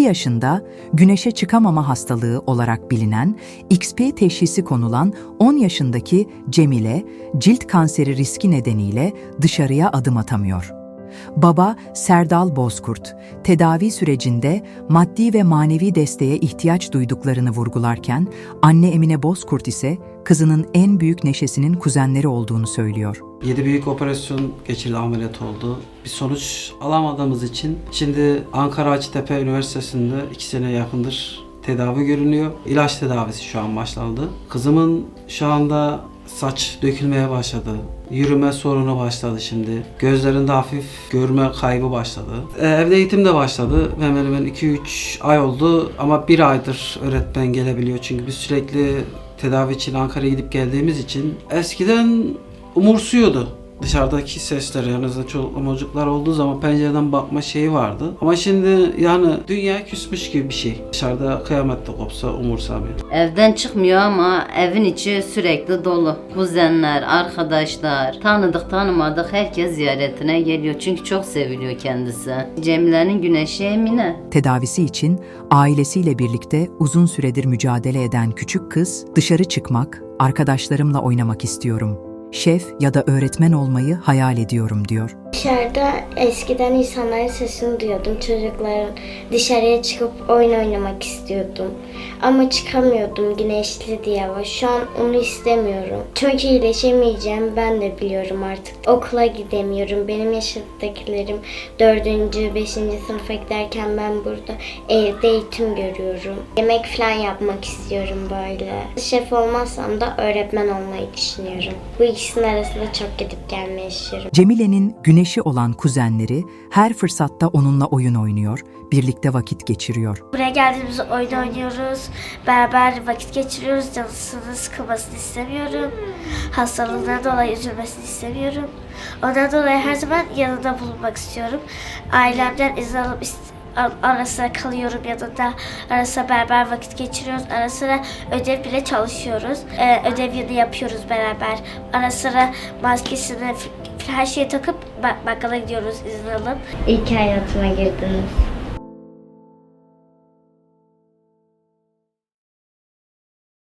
2 yaşında güneşe çıkamama hastalığı olarak bilinen XP teşhisi konulan 10 yaşındaki Cemile, cilt kanseri riski nedeniyle dışarıya adım atamıyor. Baba Serdal Bozkurt, tedavi sürecinde maddi ve manevi desteğe ihtiyaç duyduklarını vurgularken, anne Emine Bozkurt ise kızının en büyük neşesinin kuzenleri olduğunu söylüyor. 7 büyük operasyon geçirdi ameliyat oldu. Bir sonuç alamadığımız için şimdi Ankara Hacettepe Üniversitesi'nde 2 sene yakındır tedavi görünüyor. İlaç tedavisi şu an başlandı. Kızımın şu anda saç dökülmeye başladı. Yürüme sorunu başladı şimdi. Gözlerinde hafif görme kaybı başladı. Ee, evde eğitim de başladı. Hemen hemen 2-3 ay oldu ama bir aydır öğretmen gelebiliyor. Çünkü biz sürekli tedavi için Ankara'ya gidip geldiğimiz için eskiden umursuyordu dışarıdaki sesler yani çocuklar çocuklar olduğu zaman pencereden bakma şeyi vardı. Ama şimdi yani dünya küsmüş gibi bir şey. Dışarıda kıyamette kopsa umursamıyor. Evden çıkmıyor ama evin içi sürekli dolu. Kuzenler, arkadaşlar, tanıdık tanımadık herkes ziyaretine geliyor. Çünkü çok seviliyor kendisi. Cemile'nin güneşi Emine. Tedavisi için ailesiyle birlikte uzun süredir mücadele eden küçük kız, dışarı çıkmak, arkadaşlarımla oynamak istiyorum. Şef ya da öğretmen olmayı hayal ediyorum diyor. Dışarıda eskiden insanların sesini duyuyordum. Çocukların dışarıya çıkıp oyun oynamak istiyordum. Ama çıkamıyordum güneşli diye şu an onu istemiyorum. Çünkü iyileşemeyeceğim ben de biliyorum artık. Okula gidemiyorum. Benim yaşadıklarım 4. 5. sınıfa giderken ben burada evde eğitim görüyorum. Yemek falan yapmak istiyorum böyle. Şef olmazsam da öğretmen olmayı düşünüyorum. Bu ikisinin arasında çok gidip gelme yaşıyorum. Cemile'nin güneşi olan kuzenleri her fırsatta onunla oyun oynuyor, birlikte vakit geçiriyor. Buraya geldiğimizde oyun oynuyoruz. Beraber vakit geçiriyoruz. Canısının sıkılmasını istemiyorum. Hastalığından dolayı üzülmesini istemiyorum. Ondan dolayı her zaman yanında bulunmak istiyorum. Ailemden izin alıp ist- ar- ara sıra kalıyorum yanında. Ara sıra beraber vakit geçiriyoruz. Ara sıra ödev bile çalışıyoruz. Ee, ödevini yapıyoruz beraber. Ara sıra maskesini her şeyi takıp ba- bakkala gidiyoruz izin alıp. İyi ki hayatıma girdiniz.